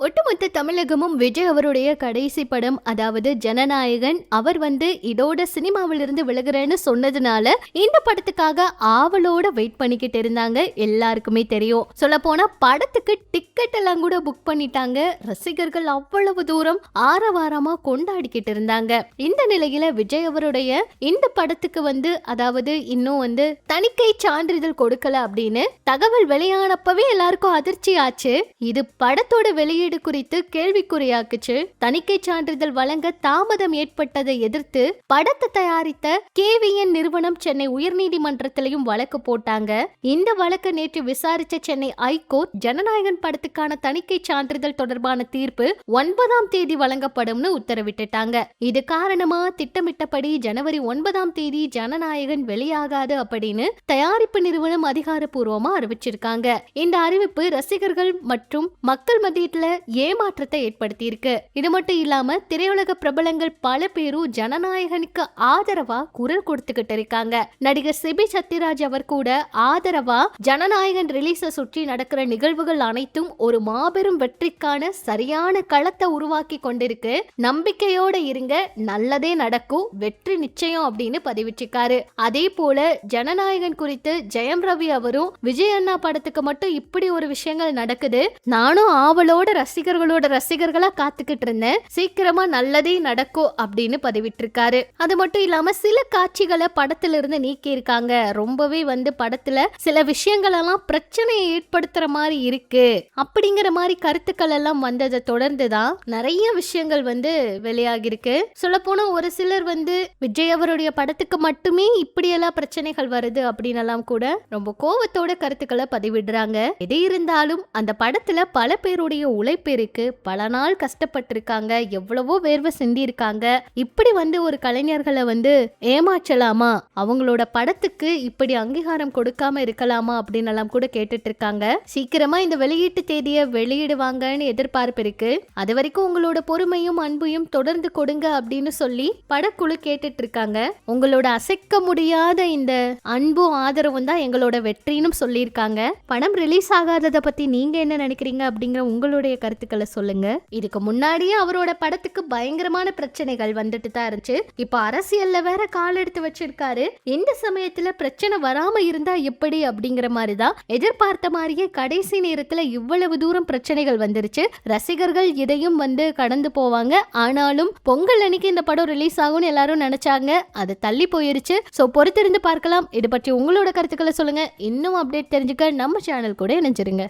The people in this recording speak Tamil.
ஒட்டுமொத்த தமிழகமும் விஜய் அவருடைய கடைசி படம் அதாவது ஜனநாயகன் அவர் வந்து இதோட சினிமாவிலிருந்து விலகுறேன்னு சொன்னதுனால இந்த படத்துக்காக ஆவலோட வெயிட் பண்ணிக்கிட்டு இருந்தாங்க. எல்லாருக்குமே தெரியும். சொல்ல போனா படத்துக்கு டிக்கெட் எல்லாம் கூட புக் பண்ணிட்டாங்க. ரசிகர்கள் அவ்வளவு தூரம் ஆரவாரமா கொண்டாடிக்கிட்டு இருந்தாங்க. இந்த நிலையில விஜய் அவருடைய இந்த படத்துக்கு வந்து அதாவது இன்னும் வந்து தணிக்கை சான்றிதழ் கொடுக்கல அப்படின்னு தகவல் வெளியானப்பவே எல்லாருக்கும் அதிர்ச்சி ஆச்சு இது படத்தோட வெளியீடு குறித்து கேள்விக்குறியாக்குச்சு. தணிக்கை சான்றிதழ் வழங்க தாமதம் ஏற்பட்டதை எதிர்த்து படத்தை தயாரித்த கேவிஎன் நிறுவனம் சென்னை உயர்நீதிமன்றத்திலையும் வழக்கு போட்டாங்க. இந்த வழக்கு நேற்று விசாரிச்ச சென்னை ஐகோர்ட் ஜனநாயகன் படத்துக்கான தணிக்கை சான்றிதழ் தொடர்பான தீர்ப்பு ஒன்பதாம் தேதி வழங்கப்படும்னு உத்தரவிட்டுட்டாங்க. இது காரணமா? திட்டமிட்டபடி ஜனவரி ஒன்பதாம் தேதி ஜனநாயகன் வெளியாகாது அப்படின்னு தயாரிப்பு நிறுவனம் அதிகாரப்பூர்வமா அறிவிச்சிருக்காங்க. இந்த அறிவிப்பு ரசிகர்கள் மற்றும் மக்கள் மத்தியத்துல ஏமாற்றத்தை ஏற்படுத்தியிருக்கு. இது மட்டும் இல்லாம திரையுலக பிரபலங்கள் பல பேரும் ஜனநாயகனுக்கு ஆதரவா குரல் கொடுத்துக்கிட்டு இருக்காங்க. நடிகர் சிபி சத்யராஜ் அவர் கூட ஆதரவா ஜனநாயகன் ரிலீஸ சுற்றி நடக்கிற நிகழ்வுகள் அனைத்தும் ஒரு மாபெரும் வெற்றிக்கான சரியான களத்தை உருவாக்கி கொண்டிருக்கு. நம்பிக்கையோட இருங்க நல்லதே நடக்கும் வெற்றி நிச்சயம் அப்படின்னு பதிவிட்டிருக்காரு. அதே போல ஜனநாயகன் குறித்து ஜெயம் ரவி அவரும் விஜய் அண்ணா படத்துக்கு மட்டும் இப்படி ஒரு விஷயங்கள் நடக்குது. நானும் ஆவலோட ரசிகர்களோட ரசிகர்களா காத்துக்கிட்டு இருந்தேன். சீக்கிரமா நல்லதே நடக்கும் அப்படின்னு பதிவிட்டிருக்காரு. அது மட்டும் இல்லாம சில காட்சிகளை படத்துல இருந்து நீக்கி இருக்காங்க ரொம்பவே வந்து படத்துல சில விஷயங்கள் எல்லாம் பிரச்சனையை ஏற்படுத்துற மாதிரி இருக்கு. அப்படிங்கிற மாதிரி கருத்துக்கள் எல்லாம் வந்ததை தொடர்ந்து தான் நிறைய விஷயங்கள் வந்து வெளியாகிருக்கு சொல்ல போனா ஒரு சிலர் வந்து விஜய் அவருடைய படத்துக்கு மட்டுமே இப்படியெல்லாம் பிரச்சனைகள் வருது அப்படின்னு எல்லாம் கூட ரொம்ப கோவத்தோட கருத்துக்களை பதிவிடுறாங்க. எது இருந்தாலும் அந்த படத்துல பல பேருடைய உழைப்பு பேருக்கு பல நாள் கஷ்டப்பட்டிருக்காங்க எவ்வளவோ வேர்வை சிந்தியிருக்காங்க. இப்படி வந்து ஒரு கலைஞர்களை வந்து ஏமாற்றலாமா? அவங்களோட படத்துக்கு இப்படி அங்கீகாரம் கொடுக்காம இருக்கலாமா? அப்படின்னு எல்லாம் கூட கேட்டுட்டு இருக்காங்க சீக்கிரமா இந்த வெளியீட்டு தேதியை வெளியிடுவாங்கன்னு எதிர்பார்ப்பு இருக்கு. அது வரைக்கும் உங்களோட பொறுமையும் அன்பையும் தொடர்ந்து கொடுங்க அப்படின்னு சொல்லி படக்குழு கேட்டுட்டு இருக்காங்க உங்களோட அசைக்க முடியாத இந்த அன்பும் ஆதரவும் தான் எங்களோட வெற்றின்னு சொல்லியிருக்காங்க. படம் ரிலீஸ் ஆகாததை பத்தி நீங்க என்ன நினைக்கிறீங்க அப்படிங்கிற உங்களுடைய கருத்துக்களை சொல்லுங்க. இதுக்கு முன்னாடியே அவரோட படத்துக்கு பயங்கரமான பிரச்சனைகள் வந்துட்டு தான் இருந்துச்சு. இப்போ அரசியல்ல வேற கால் எடுத்து வச்சிருக்காரு. இந்த சமயத்துல பிரச்சனை வராம இருந்தா எப்படி அப்படிங்கிற மாதிரி தான் எதிர்பார்த்த மாதிரியே கடைசி நேரத்துல இவ்வளவு தூரம் பிரச்சனைகள் வந்துருச்சு. ரசிகர்கள் இதையும் வந்து கடந்து போவாங்க. ஆனாலும் பொங்கல் அன்னைக்கு இந்த படம் ரிலீஸ் ஆகும்னு எல்லாரும் நினைச்சாங்க. அது தள்ளி போயிருச்சு. ஸோ பொறுத்திருந்து பார்க்கலாம். இது பற்றி உங்களோட கருத்துக்களை சொல்லுங்க. இன்னும் அப்டேட் தெரிஞ்சுக்க நம்ம சேனல் கூட இணைஞ்சிருங்க.